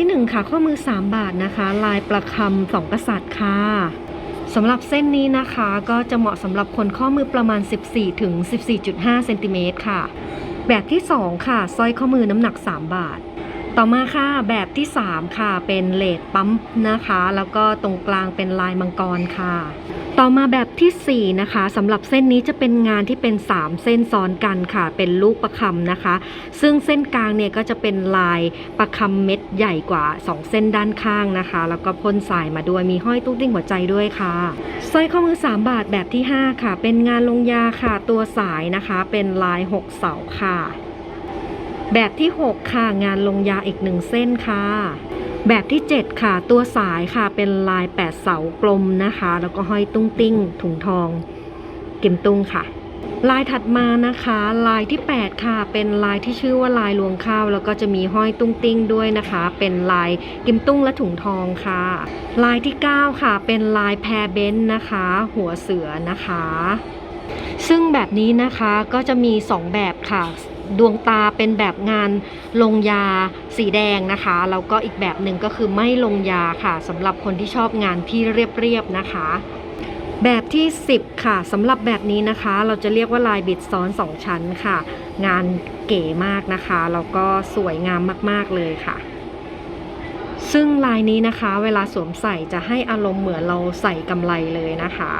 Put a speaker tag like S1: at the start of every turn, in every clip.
S1: ที่หนึ่งค่ะข้อมือ 3 บาทนะคะ ลายประคำสองกษัตริย์ค่ะสำหรับเส้นนี้นะคะก็จะเหมาะสำหรับคนข้อมือประมาณ 14ถึง14.5เซนติเมตรค่ะ แบบที่ 2 ค่ะสร้อยข้อมือน้ำหนัก 3 บาท ต่อมาค่ะแบบที่ 3 ค่ะเป็นเลดปั๊มนะคะ แล้วก็ตรงกลางเป็นลายมังกรค่ะ ต่อมาแบบทีสี่ 4 นะคะสำหรับเส้นนี้จะเป็นงานที่เป็น 3 เส้นซ้อนกันค่ะ เป็นลูกประคำนะคะ ซึ่งเส้นกลางเนี่ยก็จะเป็นลายประคำเม็ดใหญ่กว่า 2 เส้นด้านข้างนะคะ แล้วก็พ่นสายมาด้วยมีห้อยตุ้งติ้งหัวใจด้วยค่ะสร้อยข้อมือ 3 บาทแบบที่ 5 ค่ะ เป็นงานลงยาค่ะตัวสายนะคะ เป็นลาย 6 เสาค่ะ แบบที่ 6 ค่ะงานลงยาอีกหนึ่งเส้นค่ะ แบบที่ 7 ค่ะ ตัวสายค่ะเป็นลาย 8 เสากลมนะคะ แล้วก็ห้อยตุ้งติ้ง ถุงทอง เก็มตุ้งค่ะ ลายถัดมานะคะ ลายที่ 8 ค่ะ เป็นลายที่ชื่อว่าลายลวงข้าว แล้วก็จะมีห้อยตุ้งติ้งด้วยนะคะ เป็นลายกิมตุ้งและถุงทองค่ะ ลายที่ 9 ค่ะ เป็นลายแพรเบนซ์นะคะ หัวเสือนะคะซึ่งแบบนี้นะคะก็จะมี 2 แบบค่ะ ดวงตาเป็นแบบงานลงยาสีแดงนะคะแล้วก็อีกแบบหนึ่งก็คือไม่ลงยาค่ะสำหรับคนที่ชอบงานที่เรียบๆนะคะแบบที่ 10 ค่ะสำหรับแบบนี้นะคะ เราจะเรียกว่าลายบิดซ้อน 2 ชั้นค่ะ งานเก๋มากนะคะแล้วก็สวยงามมาก ๆ เลยค่ะ ซึ่งลายนี้นะคะ เวลาสวมใส่จะให้อารมณ์เหมือนเราใส่กำไรเลยนะคะ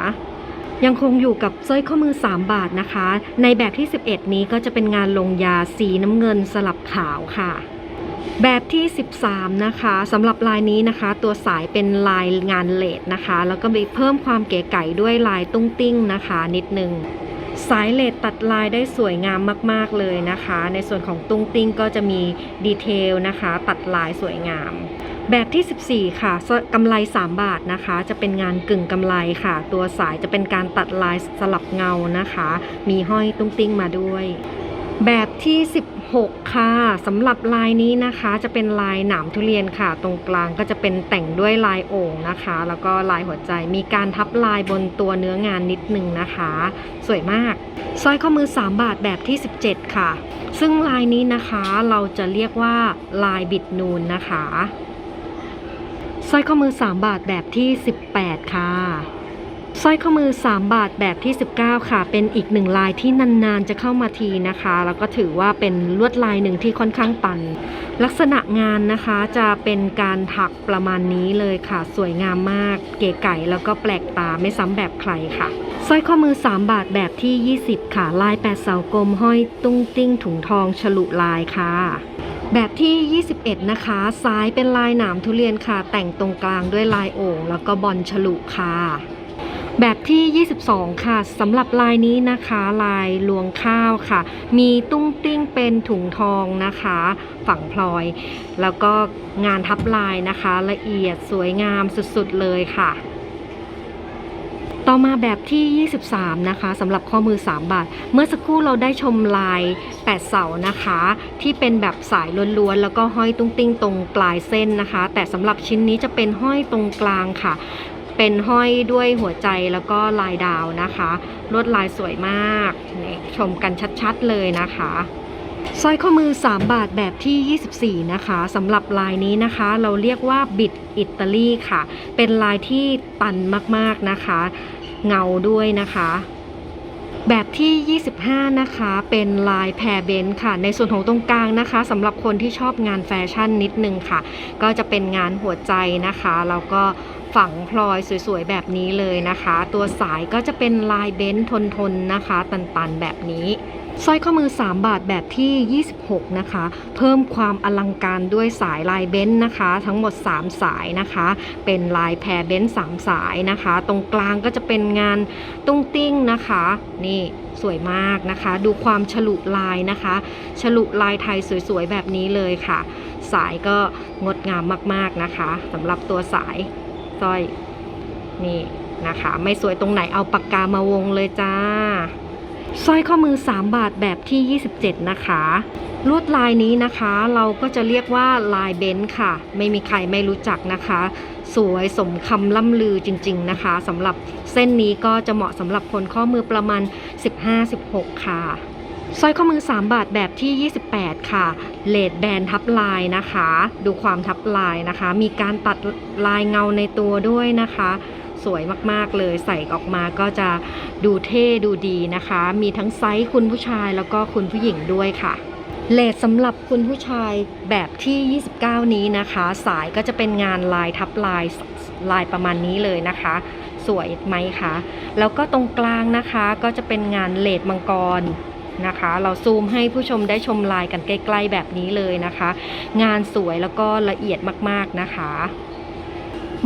S1: ยังคงอยู่กับสร้อยข้อมือ 3 บาทนะคะ ในแบบที่ 11 นี้ก็จะเป็นงานลงยาสีน้ำเงินสลับขาวค่ะ แบบที่ 13 นะคะสำหรับลายนี้นะคะ ตัวสายเป็นลายงานเลดนะคะ แล้วก็มีเพิ่มความเก๋ไก๋ด้วยลายตุ้งติ้งนะคะ นิดนึงสายเลดตัดลายได้สวยงามมาก ๆ เลยนะคะ ในส่วนของตุ้งติ้งก็จะมีดีเทลนะคะ ตัดลายสวยงาม แบบที่ 14 ค่ะกำไร 3 บาทนะคะ จะเป็นงานกึ่งกำไรค่ะ ตัวสายจะเป็นการตัดลายสลับเงานะคะ มีห้อยตุ้งติ้งมาด้วย แบบที่ 16 ค่ะสำหรับลายนี้นะคะจะเป็นลายหนามทุเรียนค่ะ ตรงกลางก็จะเป็นแต่งด้วยลายโอ่งนะคะ แล้วก็ลายหัวใจมีการทับลายบนตัวเนื้องานนิดนึงนะคะ สวยมากสร้อยข้อมือ 3 บาทแบบที่ 17 ค่ะ ซึ่งลายนี้นะคะเราจะเรียกว่าลายบิดนูนนะคะ ร้อยข้อมือ 3 บาทแบบที่ 18 ค่ะสร้อยข้อมือ 3 บาทแบบที่ 19 ค่ะ เป็นอีกหนึ่งลายที่นานๆ จะเข้ามาทีนะคะ แล้วก็ถือว่าเป็นลวดลายหนึ่งที่ค่อนข้างตัน ลักษณะงานนะคะจะเป็นการถักประมาณนี้เลยค่ะ สวยงามมาก เก๋ไก่แล้วก็แปลกตาไม่ซ้ำแบบใครค่ะสร้อยข้อมือ 3 บาทแบบที่ 20 ค่ะ ลาย8เสากลมห้อยตุ้งติ้งถุงทองฉลุลายค่ะ แบบที่ 21 นะคะ ซ้ายเป็นลายหนามทุเรียนค่ะ แต่งตรงกลางด้วยลายโอ่งแล้วก็บอลฉลุค่ะ แบบที่ 22 ค่ะสำหรับลายนี้นะคะ ลายลวงข้าวค่ะ มีตุ้งติ้งเป็นถุงทองนะคะ ฝั่งพลอย แล้วก็งานทับลายนะคะ ละเอียดสวยงามสุดๆเลยค่ะ ต่อมาแบบที่ 23 นะคะสำหรับข้อมือ 3 บาท เมื่อสักครู่เราได้ชมลาย 8 เสานะคะ ที่เป็นแบบสายล้วนๆ แล้วก็ห้อยตุ้งติ้งตรงปลายเส้นนะคะ แต่สำหรับชิ้นนี้จะเป็นห้อยตรงกลางค่ะ เป็นห้อยด้วยหัวใจแล้วก็ลายดาวนะคะ ลวดลายสวยมากนี่ชมกันชัดๆเลยนะคะสร้อยข้อมือ 3 บาทแบบที่ 24 นะคะสำหรับลายนี้นะคะ เราเรียกว่าบิดอิตาลีค่ะ เป็นลายที่ตันมากๆนะคะ เงาด้วยนะคะ แบบที่ 25 นะคะเป็นลายแพรเบนซ์ค่ะ ในส่วนของตรงกลางนะคะสำหรับคนที่ชอบงานแฟชั่นนิดนึงค่ะ ก็จะเป็นงานหัวใจนะคะแล้วก็ ฝังพลอยสวยๆแบบนี้เลยนะคะ ตัวสายก็จะเป็นลายเบนซ์ทนๆนะคะ ตันๆแบบนี้สร้อยข้อมือ 3 บาทแบบที่ 26 นะคะ เพิ่มความอลังการด้วยสายลายเบนซ์นะคะ ทั้งหมด 3 สายนะคะ เป็นลายแพรเบนซ์3สายนะคะ ตรงกลางก็จะเป็นงานตุ้งติ้งนะคะ นี่สวยมากนะคะ ดูความฉลุลายนะคะ ฉลุลายไทยสวยๆ แบบนี้เลยค่ะ สายก็งดงามมากๆนะคะสำหรับตัวสาย สร้อยนี่นะคะ ไม่สวยตรงไหนเอาปากกามาวงเลยจ้าสร้อยข้อมือ 3 บาทแบบที่ 27 นะคะ ลวดลายนี้นะคะ เราก็จะเรียกว่าลายเบนซ์ค่ะ ไม่มีใครไม่รู้จักนะคะ สวยสมคำล่ำลือจริง ๆนะคะสำหรับเส้นนี้ก็จะเหมาะสำหรับคนข้อมือประมาณ 15-16 ค่ะ สร้อยข้อมือ 3 บาทแบบที่ 28 ค่ะ เลดแบนทับลายนะคะ ดูความทับลายนะคะ มีการตัดลายเงาในตัวด้วยนะคะ สวยมากๆเลย ใส่ออกมาก็จะดูเท่ดูดีนะคะ มีทั้งไซส์คุณผู้ชายแล้วก็คุณผู้หญิงด้วยค่ะเลดสำหรับคุณผู้ชายแบบที่ 29 นี้นะคะ สายก็จะเป็นงานลายทับลายลายประมาณนี้เลยนะคะ สวยไหมคะ แล้วก็ตรงกลางนะคะก็จะเป็นงานเลดมังกร นะคะ เราซูมให้ผู้ชมได้ชมลายกันใกล้ ๆ แบบนี้เลยนะคะ งานสวยแล้วก็ละเอียดมากๆนะคะ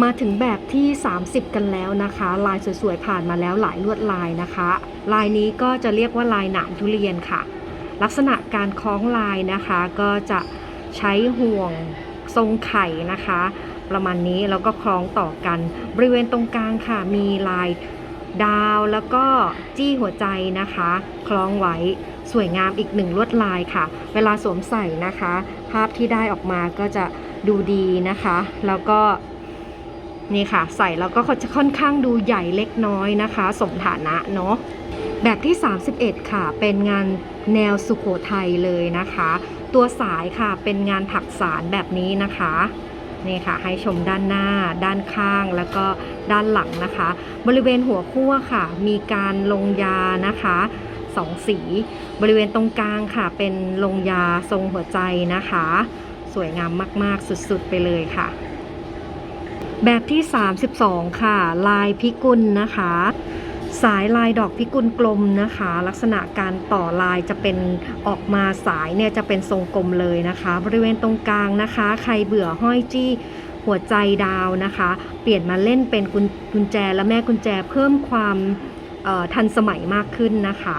S1: มาถึงแบบที่ 30 กันแล้วนะคะ ลายสวยๆ ผ่านมาแล้วหลายลวดลายนะคะ ลายนี้ก็จะเรียกว่าลายหนามทุเรียนค่ะ ลักษณะการคล้องลายนะคะ ก็จะใช้ห่วงทรงไข่นะคะ ประมาณนี้แล้วก็คล้องต่อกัน บริเวณตรงกลางค่ะมีลาย ดาวแล้วก็จี้หัวใจนะคะ คล้องไว้สวยงามอีกหนึ่งลวดลายค่ะ เวลาสวมใส่นะคะ ภาพที่ได้ออกมาก็จะดูดีนะคะ แล้วก็นี่ค่ะ ใส่แล้วก็จะค่อนข้างดูใหญ่เล็กน้อยนะคะ สมฐานะเนาะแบบที่ 31 ค่ะ เป็นงานแนวสุโขทัยเลยนะคะ ตัวสายค่ะเป็นงานถักสารแบบนี้นะคะนี่ค่ะให้ชมด้านหน้าด้านข้างแล้วก็ ด้านหลังนะคะ บริเวณหัวขั้วค่ะ มีการลงยานะคะสองสี บริเวณตรงกลางค่ะ เป็นลงยาทรงหัวใจนะคะ สวยงามมาก ๆ สุด ๆ ไปเลยค่ะ แบบที่ 32 ค่ะ ลายพิกุลนะคะ สายลายดอกพิกุลกลมนะคะ ลักษณะการต่อลายจะเป็นออกมาสายเนี่ยจะเป็นทรงกลมเลยนะคะ บริเวณตรงกลางนะคะ ใครเบื่อห้อยจี้ หัวใจดาวนะคะ เปลี่ยนมาเล่นเป็นกุญแจและแม่กุญแจเพิ่มความทันสมัยมากขึ้นนะคะ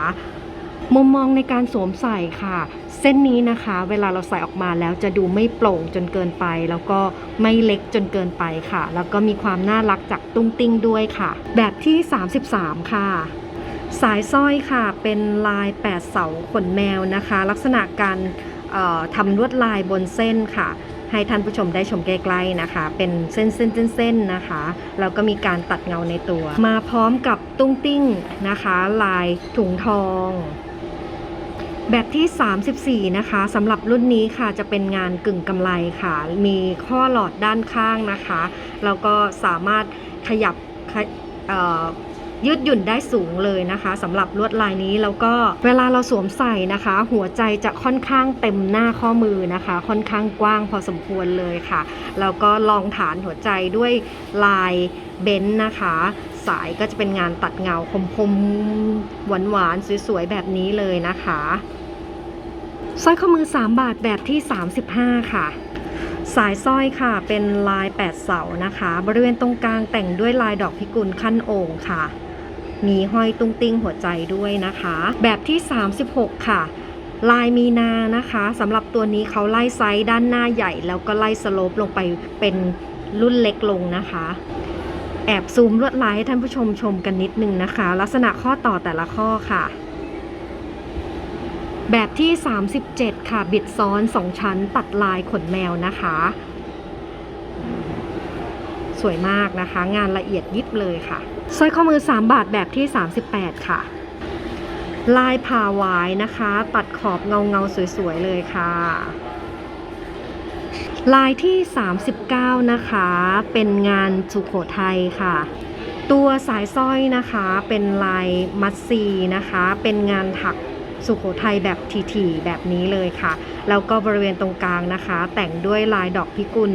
S1: มุมมองในการสวมใส่ค่ะ เส้นนี้นะคะ เวลาเราใส่ออกมาแล้วจะดูไม่โปร่งจนเกินไป แล้วก็ไม่เล็กจนเกินไปค่ะ แล้วก็มีความน่ารักจากตุ้งติ้งด้วยค่ะ แบบที่ 33 ค่ะ สายสร้อยค่ะ เป็นลาย 8 เสาขนแมวนะคะ ลักษณะการทำลวดลายบนเส้นค่ะ ให้ท่านผู้ชมได้ชมใกล้ๆนะคะ เป็นเส้นเส้นเส้นๆนะคะแล้วก็มีการตัดเงาในตัว มาพร้อมกับตุ้งติ้งนะคะ ลายถุงทอง แบบที่ 34 นะคะสำหรับรุ่นนี้ค่ะจะเป็นงานกึ่งกำไรค่ะ มีข้อหลอดด้านข้างนะคะ แล้วก็สามารถขยับข ยืดหยุ่นได้สูงเลยนะคะสำหรับลวดลายนี้แล้วก็เวลาเราสวมใส่นะคะ หัวใจจะค่อนข้างเต็มหน้าข้อมือนะคะ ค่อนข้างกว้างพอสมควรเลยค่ะแล้วก็ลองฐานหัวใจด้วยลายเบนซ์นะคะ สายก็จะเป็นงานตัดเงาคมๆหวานๆสวยๆแบบนี้เลยนะคะสร้อยข้อมือ 3 บาทแบบที่ 35 ค่ะสายสร้อยค่ะเป็นลาย 8 เสานะคะ บริเวณตรงกลางแต่งด้วยลายดอกพิกุลขั้นโอ่งค่ะ มีห้อยตุ้งติ้งหัวใจด้วยนะคะ แบบที่ 36 ค่ะ ลายมีนานะคะสำหรับตัวนี้เขาไล่ไซส์ด้านหน้าใหญ่ แล้วก็ไล่สโลปลงไปเป็นรุ่นเล็กลงนะคะ แอบซูมลวดลายให้ท่านผู้ชมชมกันนิดนึงนะคะ ลักษณะข้อต่อแต่ละข้อค่ะ แบบที่ 37 ค่ะ บิดซ้อน 2 ชั้นตัดลายขนแมวนะคะ สวยมากนะคะ งานละเอียดยิบเลยค่ะ สร้อยข้อมือ 3 บาทแบบที่ 38 ค่ะ ลายผ่าวายนะคะ ตัดขอบเงาเงาสวยๆ เลยค่ะ ลายที่ 39 นะคะ เป็นงานสุโขทัยค่ะ ตัวสายสร้อยนะคะเป็นลายมัดซีนะคะ เป็นงานถักสุโขทัยแบบถี่ๆแบบนี้เลยค่ะ แล้วก็บริเวณตรงกลางนะคะ แต่งด้วยลายดอกพิกุล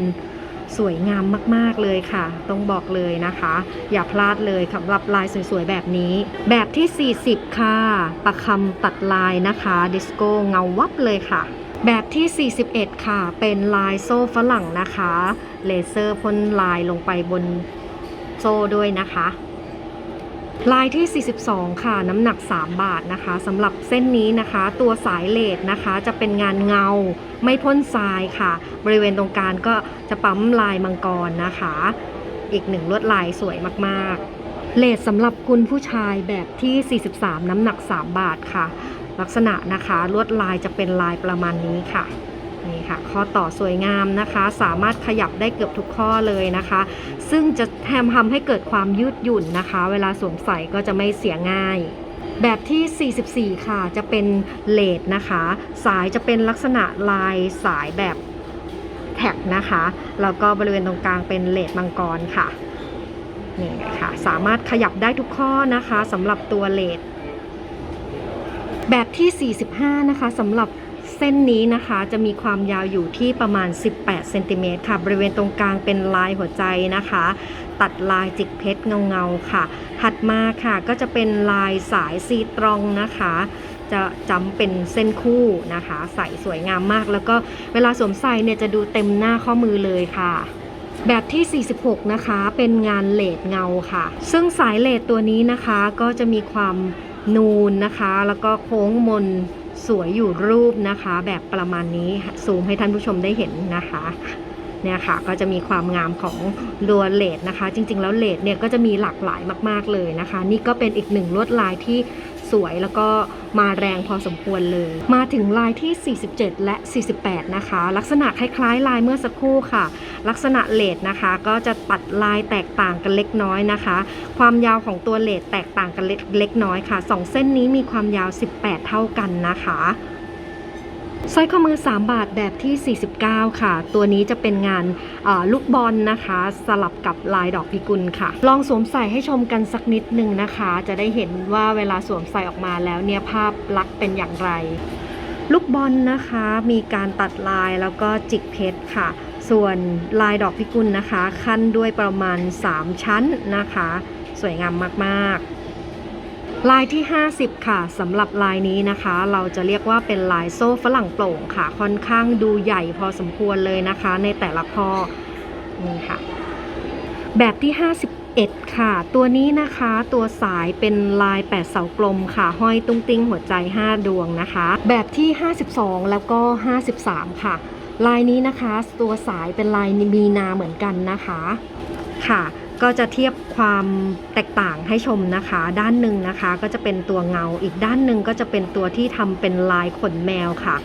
S1: สวยงามมาก ๆ เลยค่ะ ต้องบอกเลยนะคะ อย่าพลาดเลยสำหรับลายสวย ๆ แบบนี้ แบบที่ 40 ค่ะ ประคำตัดลายนะคะ ดิสโก้เงาวับเลยค่ะ แบบที่ 41 ค่ะ เป็นลายโซ่ฝรั่งนะคะ เลเซอร์พ่นลายลงไปบนโซ่ด้วยนะคะ ลายที่ 42 ค่ะ น้ำหนัก 3 บาทนะคะสำหรับเส้นนี้นะคะ ตัวสายเลดนะคะ จะเป็นงานเงา ไม่พ่นทรายค่ะ บริเวณตรงกลางก็จะปั๊มลายมังกรนะคะ อีกหนึ่งลวดลายสวยมากๆ เลดสำหรับคุณผู้ชายแบบที่ 43 น้ำหนัก 3 บาทค่ะ ลักษณะนะคะ ลวดลายจะเป็นลายประมาณนี้ค่ะ นี่ค่ะข้อต่อสวยงามนะคะ สามารถขยับได้เกือบทุกข้อเลยนะคะ ซึ่งจะแทมทำให้เกิดความยืดหยุ่นนะคะ เวลาสวมใส่ก็จะไม่เสียง่ายแบบที่ 44 ค่ะ จะเป็นเลดนะคะ สายจะเป็นลักษณะลายสายแบบแท็กนะคะ แล้วก็บริเวณตรงกลางเป็นเลดมังกรค่ะ นี่ค่ะ สามารถขยับได้ทุกข้อนะคะสำหรับตัวเลดแบบที่ 45 นะคะสำหรับ เส้นนี้นะคะจะมีความยาวอยู่ที่ประมาณ 18 เซนติเมตรค่ะ บริเวณตรงกลางเป็นลายหัวใจนะคะ ตัดลายจิกเพชรเงาๆค่ะ ถัดมาค่ะก็จะเป็นลายสายซีตรองนะคะ จะจำเป็นเส้นคู่นะคะ ใส่สวยงามมาก แล้วก็เวลาสวมใส่เนี่ยจะดูเต็มหน้าข้อมือเลยค่ะแบบที่ 46 นะคะเป็นงานเลดเงาค่ะ ซึ่งสายเลดตัวนี้นะคะก็จะมีความนูนนะคะ แล้วก็โค้งมน สวยอยู่รูปนะคะ แบบประมาณนี้ซูมให้ท่านผู้ชมได้เห็นนะคะเนี่ยค่ะก็จะมีความงามของลัวเลดนะคะ จริงๆ แล้วเลดเนี่ยก็จะมีหลากหลายมาก ๆเลยนะคะ นี่ก็เป็นอีกหนึ่งลวดลายที่ สวยแล้วก็มาแรงพอสมควรเลย มาถึงลายที่ 47 และ 48 นะคะ ลักษณะคล้ายๆ ลายเมื่อสักครู่ค่ะ ลักษณะเลดนะคะ ก็จะตัดลายแตกต่างกันเล็กน้อยนะคะ ความยาวของตัวเลดแตกต่างกันเล็กน้อยค่ะสองเส้นนี้มีความยาว 18 เท่ากันนะคะ สร้อยข้อมือ 3 บาทแบบที่ 49 ค่ะ ตัวนี้จะเป็นงานลูกบอลนะคะ สลับกับลายดอกพิกุลค่ะ ลองสวมใส่ให้ชมกันสักนิดหนึ่งนะคะ จะได้เห็นว่าเวลาสวมใส่ออกมาแล้วเนี่ยภาพลักษณ์เป็นอย่างไร ลูกบอลนะคะ มีการตัดลายแล้วก็จิกเพชรค่ะ ส่วนลายดอกพิกุลนะคะ ขั้นด้วยประมาณ 3 ชั้นนะคะ สวยงามมากๆ ลายที่ 50 ค่ะสำหรับลายนี้นะคะ เราจะเรียกว่าเป็นลายโซ่ฝรั่งโปร่งค่ะ ค่อนข้างดูใหญ่พอสมควรเลยนะคะ ในแต่ละข้อนี่ค่ะ แบบที่ 51 ค่ะ ตัวนี้นะคะตัวสายเป็นลาย 8 เสากลมค่ะ ห้อยตุ้งติ้งหัวใจ 5 ดวงนะคะ แบบที่ 52 แล้วก็ 53 ค่ะ ลายนี้นะคะ ตัวสายเป็นลายมีนาเหมือนกันนะคะค่ะ ก็จะเทียบความแตกต่างให้ชมนะคะ ด้านหนึ่งนะคะก็จะเป็นตัวเงา อีกด้านหนึ่งก็จะเป็นตัวที่ทำเป็นลายขนแมวค่ะ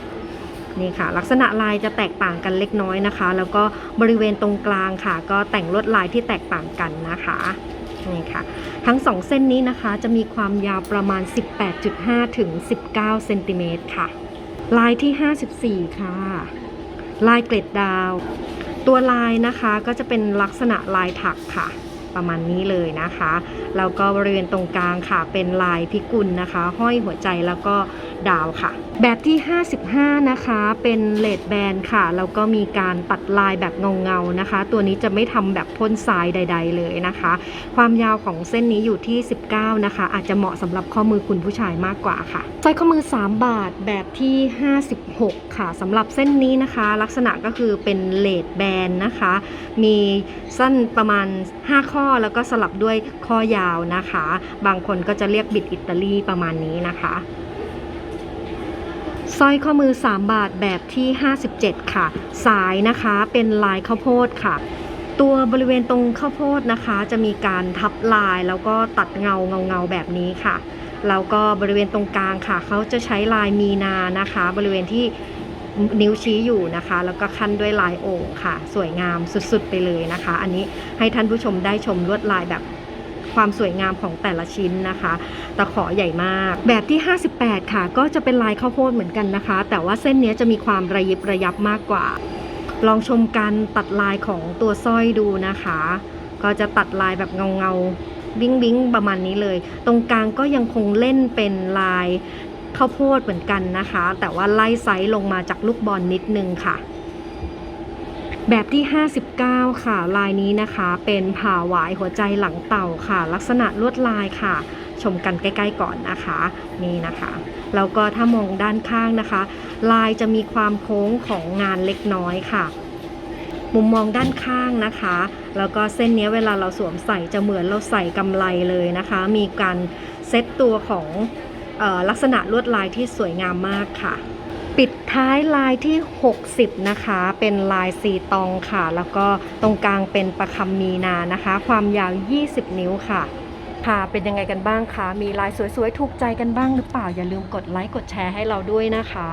S1: นี่ค่ะ ลักษณะลายจะแตกต่างกันเล็กน้อยนะคะ แล้วก็บริเวณตรงกลางค่ะ ก็แต่งลวดลายที่แตกต่างกันนะคะนี่ค่ะ ทั้งสองเส้นนี้นะคะจะมีความยาวประมาณ 18.5 ถึง 19 เซนติเมตรค่ะ ลายที่ 54 ค่ะ ลายเกล็ดดาว ตัวลายนะคะก็จะเป็นลักษณะลายถักค่ะ ประมาณนี้เลยนะคะแล้วก็บริเวณตรงกลางค่ะเป็นลายพิกุลนะคะ ห้อยหัวใจแล้วก็ดาวค่ะ แบบที่ 55 นะคะ เป็นเลดแบนค่ะ แล้วก็มีการตัดลายแบบเงาๆนะคะ ตัวนี้จะไม่ทำแบบพ่นทรายใด ๆ เลยนะคะ ความยาวของเส้นนี้อยู่ที่ 19 นะคะ อาจจะเหมาะสำหรับข้อมือคุณผู้ชายมากกว่าค่ะสร้อยข้อมือ 3 บาทแบบที่ 56 ค่ะสำหรับเส้นนี้นะคะ ลักษณะก็คือเป็นเลดแบนนะคะ มีสั้นประมาณ 5 ข้อแล้วก็สลับด้วยข้อยาวนะคะ บางคนก็จะเรียกบิดอิตาลีประมาณนี้นะคะ สร้อยข้อมือ 3 บาทแบบที่ 57 ค่ะ สายนะคะเป็นลายข้าวโพดค่ะ ตัวบริเวณตรงข้าวโพดนะคะ จะมีการทับลายแล้วก็ตัดเงาเงาเงาแบบนี้ค่ะ แล้วก็บริเวณตรงกลางค่ะ เขาจะใช้ลายมีนานะคะ บริเวณที่นิ้วชี้อยู่นะคะ แล้วก็ขั้นด้วยลายโอ่งค่ะ สวยงามสุดๆไปเลยนะคะ อันนี้ให้ท่านผู้ชมได้ชมลวดลายแบบ ความสวยงามของแต่ละชิ้นนะคะตะขอใหญ่มาก แบบที่ 58 ค่ะ ก็จะเป็นลายข้าวโพดเหมือนกันนะคะ แต่ว่าเส้นนี้จะมีความระยิบระยับมากกว่า ลองชมการตัดลายของตัวสร้อยดูนะคะ ก็จะตัดลายแบบเงาเงาๆบิงบิงประมาณนี้เลย ตรงกลางก็ยังคงเล่นเป็นลายข้าวโพดเหมือนกันนะคะ แต่ว่าไล่ไซส์ลงมาจากลูกบอลนิดนึงค่ะ แบบที่ 59 ค่ะ ลายนี้นะคะ เป็นผ่าหวายหัวใจหลังเต่าค่ะ ลักษณะลวดลายค่ะ ชมกันใกล้ ๆ ก่อนนะคะ นี่นะคะแล้วก็ถ้ามองด้านข้างนะคะ ลายจะมีความโค้งของงานเล็กน้อยค่ะ มุมมองด้านข้างนะคะ แล้วก็เส้นนี้เวลาเราสวมใส่จะเหมือนเราใส่กำไลเลยนะคะ มีการเซตตัวของเออลักษณะลวดลายที่สวยงามมากค่ะ ปิดท้ายลายที่ 60 นะคะ เป็นลายสีตองค่ะ แล้วก็ตรงกลางเป็นประคำมีนานะคะ ความยาว 20 นิ้วค่ะ ค่ะ เป็นยังไงกันบ้างคะ มีลายสวยๆ ถูกใจกันบ้างหรือเปล่า อย่าลืมกดไลค์ กดแชร์ให้เราด้วยนะคะ